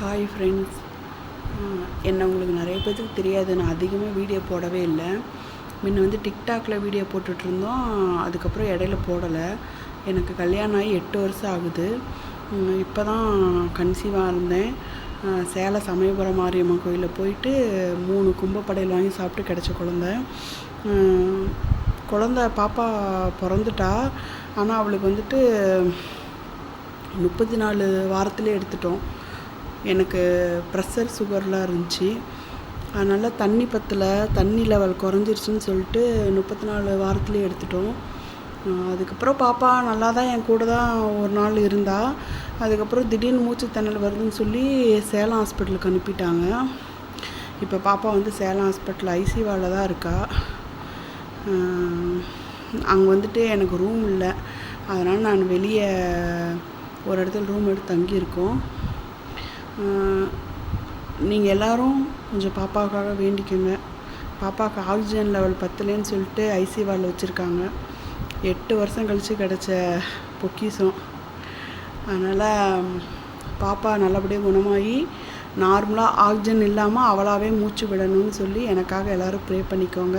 Hi friends என்ன உங்களுக்கு நிறைய பேர்த்துக்கு தெரியாது. நான் அதிகமாக வீடியோ போடவே இல்லை. முன்ன வந்து டிக்டாக்ல வீடியோ போட்டுட்ருந்தோம் அதுக்கப்புறம் இடையில போடலை. எனக்கு கல்யாணம் ஆகி எட்டு வருஷம் ஆகுது. இப்போ தான் கன்சீவாக இருந்தேன். சேலை சேலம் சமயபுரம் மாரியம்மன் கோயிலில் போயிட்டு மூணு கும்பப்படையில் வாங்கி சாப்பிட்டு கிடச்ச குழந்த. குழந்த பாப்பா பிறந்துட்டா. ஆனால் அவளுக்கு வந்துட்டு முப்பத்தி நாலு வாரத்துலேயே எடுத்துட்டோம். எனக்கு ப்ரெஷர் சுகர்லாம் இருந்துச்சு. அதனால் தண்ணி பற்றல தண்ணி லெவல் குறைஞ்சிருச்சுன்னு சொல்லிட்டு முப்பத்தி நாலு வாரத்துலேயே எடுத்துட்டோம். அதுக்கப்புறம் பாப்பா நல்லா தான் என் கூட தான் ஒரு நாள் இருந்தா. அதுக்கப்புறம் திடீர்னு மூச்சு திணறல் வருதுன்னு சொல்லி சேலம் ஹாஸ்பிட்டலுக்கு அனுப்பிட்டாங்க. இப்போ பாப்பா வந்து சேலம் ஹாஸ்பிட்டல் ஐசிவாவில் தான் இருக்கா. அங்கே வந்துட்டு எனக்கு ரூம் இல்லை. அதனால் நான் வெளியே ஒரு இடத்துல ரூம் எடுத்து தங்கியிருக்கோம். நீங்கள் எல்லோரும் கொஞ்சம் பாப்பாவுக்காக வேண்டிக்கோங்க. பாப்பாவுக்கு ஆக்சிஜன் லெவல் பத்தலைன்னு சொல்லிட்டு ஐசி வார்டில் வச்சுருக்காங்க. எட்டு வருஷம் கழித்து கிடச்ச பொக்கிஷம். அதனால் பாப்பா நல்லபடியாக குணமாகி நார்மலாக ஆக்சிஜன் இல்லாமல் அவளாகவே மூச்சு விடணும்னு சொல்லி எனக்காக எல்லோரும் ப்ரே பண்ணிக்கோங்க.